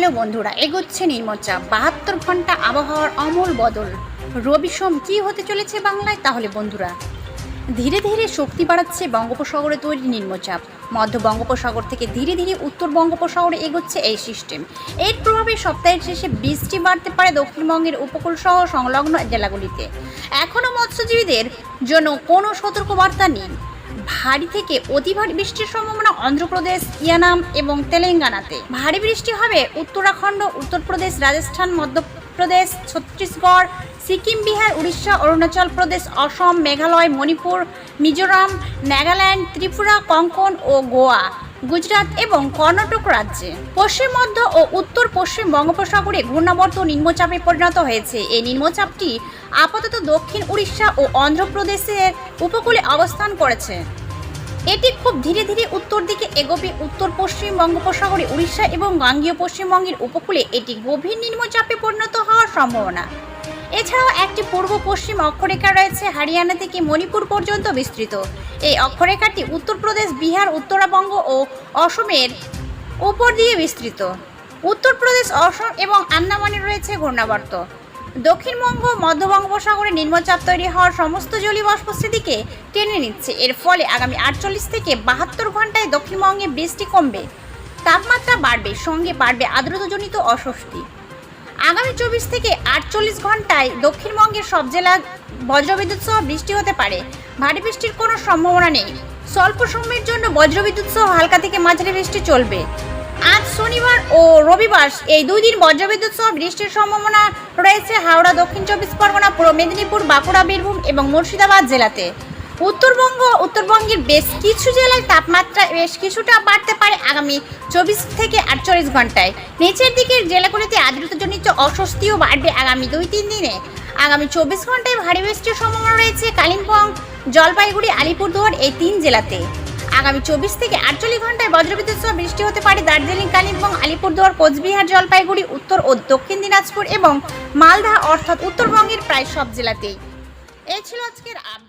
Hello বন্ধুরা, এগোচ্ছে নির্মচাপ বাহাত্তর ঘণ্টা আবহাওয়ার অমল বদল। রবি সোম কী হতে চলেছে বাংলায়? তাহলে বন্ধুরা, ধীরে ধীরে শক্তি বাড়াচ্ছে বঙ্গোপসাগরে তৈরি নিম্নচাপ মধ্য বঙ্গোপসাগর থেকে ধীরে ধীরে উত্তর বঙ্গোপসাগরে এগোচ্ছে এই সিস্টেম। এর প্রভাবে সপ্তাহের শেষে বৃষ্টি বাড়তে পারে দক্ষিণবঙ্গের উপকূল সহ সংলগ্ন জেলাগুলিতে। এখনও মৎস্যজীবীদের জন্য কোনো সতর্কবার্তা নেই। ভারী থেকে অতি ভারী বৃষ্টির সম্ভাবনা অন্ধ্রপ্রদেশ, ইয়ানাম এবং তেলেঙ্গানাতে। ভারী বৃষ্টি হবে উত্তরাখণ্ড, উত্তরপ্রদেশ, রাজস্থান, মধ্যপ্রদেশ, ছত্তিশগড়, সিকিম, বিহার, উড়িষ্যা, অরুণাচল প্রদেশ, অসম, মেঘালয়, মণিপুর, মিজোরাম, নাগাল্যান্ড, ত্রিপুরা, কঙ্কন ও গোয়া। গুজরাট এবং কর্ণাটক রাজ্যে। পশ্চিম মধ্য ও উত্তর পশ্চিম বঙ্গোপসাগরে ঘূর্ণাবর্ত নিম্নচাপে পরিণত হয়েছে। এই নিম্নচাপটি আপাতত দক্ষিণ উড়িষ্যা ও অন্ধ্রপ্রদেশের উপকূলে অবস্থান করেছে। এটি খুব ধীরে ধীরে উত্তর দিকে এগোবে। উত্তর পশ্চিম বঙ্গোপসাগরে উড়িষ্যা এবং গাঙ্গীয় পশ্চিমবঙ্গের উপকূলে এটি গভীর নিম্নচাপে পরিণত হওয়ার সম্ভাবনা। এছাড়াও একটি পূর্ব পশ্চিম অক্ষরেখা রয়েছে হরিয়ানা থেকে মণিপুর পর্যন্ত বিস্তৃত? এই অক্ষরেখাটি উত্তরপ্রদেশ, বিহার, উত্তরাবঙ্গ ও অসমের উপর দিয়ে বিস্তৃত। উত্তরপ্রদেশ, অসম এবং আন্দামানে রয়েছে ঘূর্ণাবর্ত। দক্ষিণবঙ্গ, মধ্য বঙ্গোপসাগরে নিম্নচাপ তৈরি হওয়ার সমস্ত জলীয় বাষ্পস্থিতিকে টেনে নিচ্ছে। এর ফলে আগামী আটচল্লিশ থেকে বাহাত্তর ঘন্টায় দক্ষিণবঙ্গে বৃষ্টি কমবে। তাপমাত্রা বাড়বে, সঙ্গে বাড়বে আর্দ্রতাজনিত অস্বস্তি। আগামী চব্বিশ থেকে আটচল্লিশ ঘন্টায় দক্ষিণবঙ্গের সব জেলা বজ্রবিদ্যুৎ সহ বৃষ্টি হতে পারে। ভারী বৃষ্টির কোনো সম্ভাবনা নেই। স্বল্প সময়ের জন্য বজ্রবিদ্যুৎ সহ হালকা থেকে মাঝারি বৃষ্টি চলবে। আজ শনিবার ও রবিবার এই দুই দিন বজ্রবিদ্যুৎ সহ বৃষ্টির সম্ভাবনা রয়েছে হাওড়া, দক্ষিণ চব্বিশ পরগনা, পূর্ব মেদিনীপুর, বাঁকুড়া, বীরভূম এবং মুর্শিদাবাদ জেলাতে। উত্তরবঙ্গ, উত্তরবঙ্গের বেশ কিছু জেলায় তাপমাত্রা বেশ কিছুটা বাড়তে পারে আগামী চব্বিশ থেকে আটচল্লিশ ঘন্টায়। নিচের দিকের জেলাগুলিতে আর্দ্রতাজনিত অস্বস্তিও বাড়বে আগামী দুই, তিন দিনে। আগামী চব্বিশ ঘন্টায় ভারী বৃষ্টির সম্ভাবনা রয়েছে কালিম্পং, জলপাইগুড়ি, আলিপুরদুয়ার এই তিন জেলাতে। আগামী চব্বিশ থেকে আটচল্লিশ ঘন্টায় বজ্রবিদ্যুৎ সহ বৃষ্টি হতে পারে দার্জিলিং, কালিম্পং, আলিপুরদুয়ার, কোচবিহার, জলপাইগুড়ি, উত্তর ও দক্ষিণ দিনাজপুর এবং মালদা অর্থাৎ উত্তরবঙ্গের প্রায় সব জেলাতেই। এই ছিল আজকের আপডেট